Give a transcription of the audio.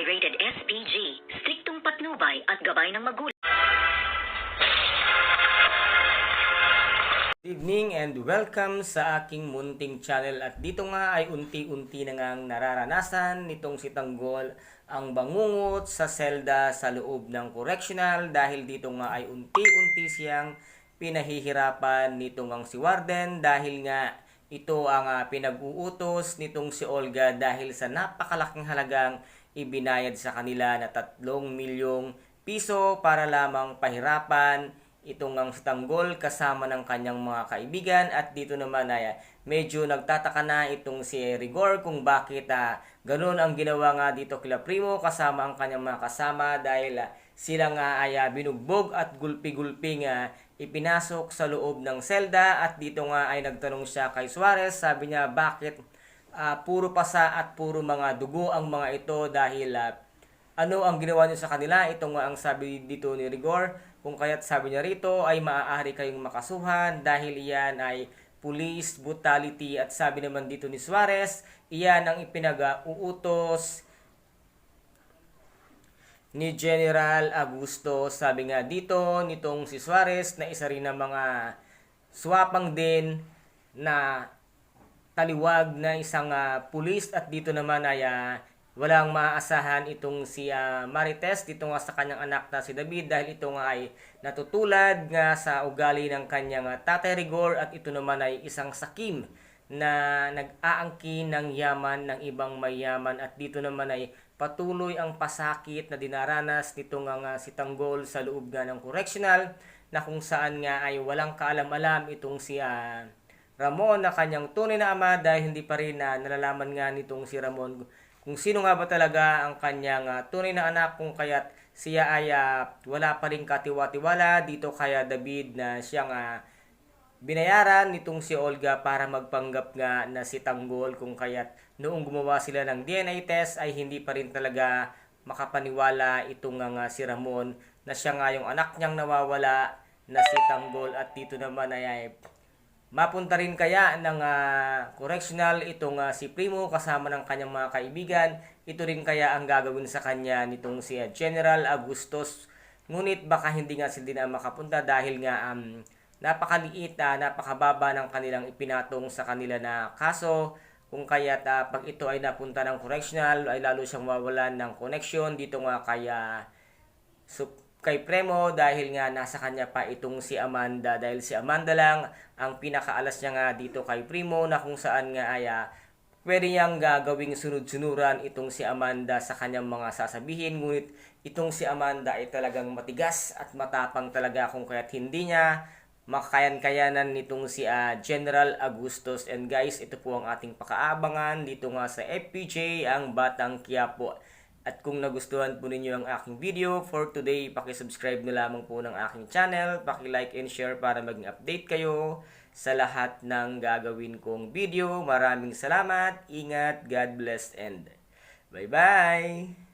ay rated SPG, striktong patnubay at gabay ng magulang. Good evening and welcome sa aking munting channel at dito nga ay unti-unti na ngang nararanasan nitong si Tanggol ang bangungot sa selda sa loob ng correctional dahil dito nga ay unti-unti siyang pinahihirapan nitong ang si Warden dahil nga ito ang ah, pinag-uutos nitong si Olga dahil sa napakalaking halagang ibinayad sa kanila na 3 milyong piso para lamang pahirapan itong ang Stanggol kasama ng kanyang mga kaibigan. At dito naman ay medyo nagtataka na itong si Rigor kung bakit ah, ganun ang ginawa nga dito kila Primo kasama ang kanyang mga kasama dahil ah, sila nga ay ah, binugbog at gulpi-gulpi nga ipinasok sa loob ng selda. At dito nga ay nagtanong siya kay Suarez sabi niya bakit ah, puro pasa at puro mga dugo ang mga ito dahil ah, ano ang ginawa niyo sa kanila? Ito nga ang sabi dito ni Rigor. Kung kaya't sabi niya rito ay maaari kayong makasuhan dahil iyan ay police brutality at sabi naman dito ni Suarez, iyan ang ipinag-uutos ni General Augusto. Sabi nga dito nitong si Suarez na isa rin ng mga swapang din na taliwag na isang ah, pulis at dito naman ay ah, walang maaasahan itong si ah, Marites dito nga sa kanyang anak na si David dahil ito nga ay natutulad nga sa ugali ng kanyang ah, tatay Rigor at ito naman ay isang sakim na nag-aangkin ng yaman ng ibang mayaman at dito naman ay patuloy ang pasakit na dinaranas nitong nga si Tanggol sa loob nga ng correctional na kung saan nga ay walang kaalam-alam itong si ah, Ramon na kanyang tunay na ama dahil hindi pa rin na nalalaman nga nitong si Ramon kung sino nga ba talaga ang kanyang ah, tunay na anak kung kaya't siya ay ah, wala pa rin katiwa-tiwala dito kaya David na siyang ah, binayaran nitong si Olga para magpanggap nga na si Tanggol kung kaya't noong gumawa sila ng DNA test ay hindi pa rin talaga makapaniwala itong nga si Ramon na siya nga yung anak niyang nawawala na si Tanggol at dito naman ay, ay Mapunta rin kaya ng ah, correctional itong ah, si Primo kasama ng kanyang mga kaibigan. Ito rin kaya ang gagawin sa kanya nitong si ah, General Agustos. Ngunit baka hindi nga sila na makapunta dahil nga um, napakaliit, ah, napakababa ng kanilang ipinatong sa kanila na kaso. Kung kaya pag ito ay napunta ng correctional ay lalo siyang mawalan ng connection dito nga kaya So, kay Premo dahil nga nasa kanya pa itong si Amanda. Dahil si Amanda lang ang pinakaalas niya nga dito kay Primo na kung saan nga ay ah, pwede niyang gagawing sunod-sunuran itong si Amanda sa kanyang mga sasabihin. Ngunit itong si Amanda ay talagang matigas at matapang talaga kung kaya't hindi niya makayan-kayanan nitong si ah, General Agustos. And guys ito po ang ating pakaabangan dito nga sa FPJ ang Batang Quiapo at kung nagustuhan po ninyo ang aking video for today, paki-subscribe na lamang po ng aking channel, paki-like and share para maging update kayo sa lahat ng gagawin kong video. Maraming salamat, ingat, God bless and bye-bye!